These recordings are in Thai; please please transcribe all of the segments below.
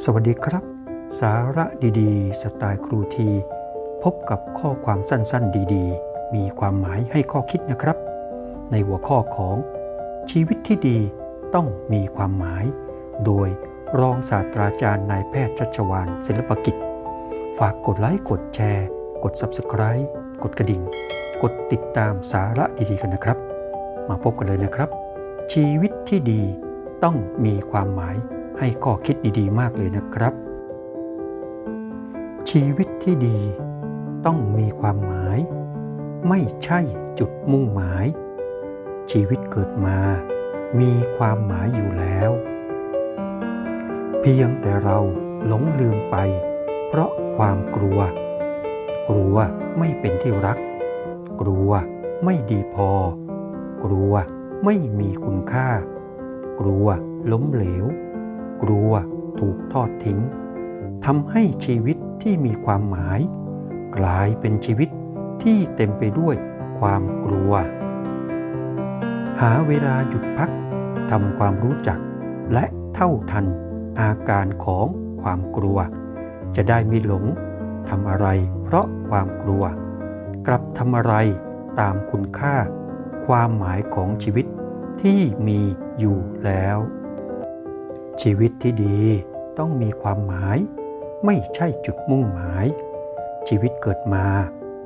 สวัสดีครับ สาระดีๆ สไตล์ครูที พบกับข้อความสั้นๆ ดีๆ มีความหมายให้ข้อคิดนะครับ ในหัวข้อของชีวิตที่ดีต้องมีความหมาย โดยรองศาสตราจารย์นายแพทย์ชัชวานศิลปกิจ ฝากกดไลค์กดแชร์ กด Subscribe กดกระดิ่ง กดติดตามสาระดีๆ กันนะครับ มาพบกันเลยนะครับ ชีวิตที่ดีต้องมีความหมาย ให้ข้อคิดดีๆ มากเลยนะครับ ชีวิตที่ดีต้องมีความหมาย ไม่ใช่จุดมุ่งหมาย ชีวิตเกิดมา มีความหมายอยู่แล้ว เพียงแต่เราหลงลืมไป เพราะความกลัว กลัวไม่เป็นที่รัก กลัวไม่ดีพอ กลัวไม่มีคุณค่า กลัวล้มเหลว กลัวถูกทอดทิ้งทำให้ชีวิตที่มีความหมาย กลายเป็นชีวิตที่เต็มไปด้วยความกลัว หาเวลาหยุดพักทำความรู้จัก และเท่าทันอาการของความกลัว จะได้ไม่หลงทำอะไรเพราะความกลัว กลับทำอะไรตามคุณค่า ความหมายของชีวิตที่มีอยู่แล้ว ชีวิตที่ดีต้องมีความหมาย ไม่ใช่จุดมุ่งหมาย ชีวิตเกิดมา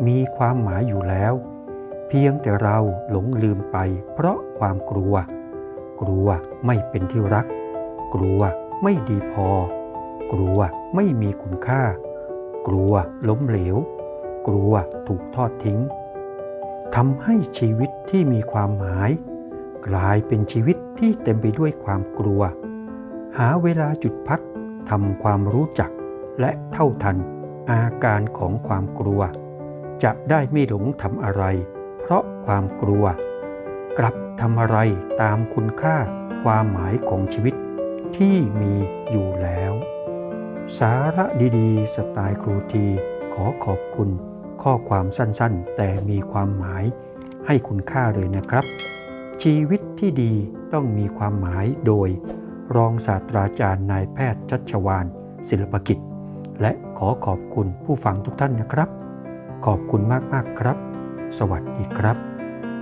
มีความหมายอยู่แล้ว เพียงแต่เราหลงลืมไปเพราะความกลัว กลัวไม่เป็นที่รัก กลัวไม่ดีพอ กลัวไม่มีคุณค่า กลัวล้มเหลว กลัวถูกทอดทิ้งทำให้ชีวิตที่มีความหมาย กลายเป็นชีวิตที่เต็มไปด้วยความกลัว หาเวลาจุดพักทำความรู้จักและเท่าทันอาการของความกลัว จะได้ไม่หลงทำอะไร เพราะความกลัว กลับทำอะไรตามคุณค่าความหมายของชีวิตที่มีอยู่แล้ว สาระดีๆ สไตล์ครูทีขอขอบคุณข้อความสั้นๆ แต่มีความหมายให้คุณค่าเลยนะครับ ชีวิตที่ดีต้องมีความหมายโดย รองศาสตราจารย์นายแพทย์ชัชวาน ศิลปกิจ และขอขอบคุณผู้ฟังทุกท่านนะครับ ขอบคุณมากๆครับ สวัสดีครับ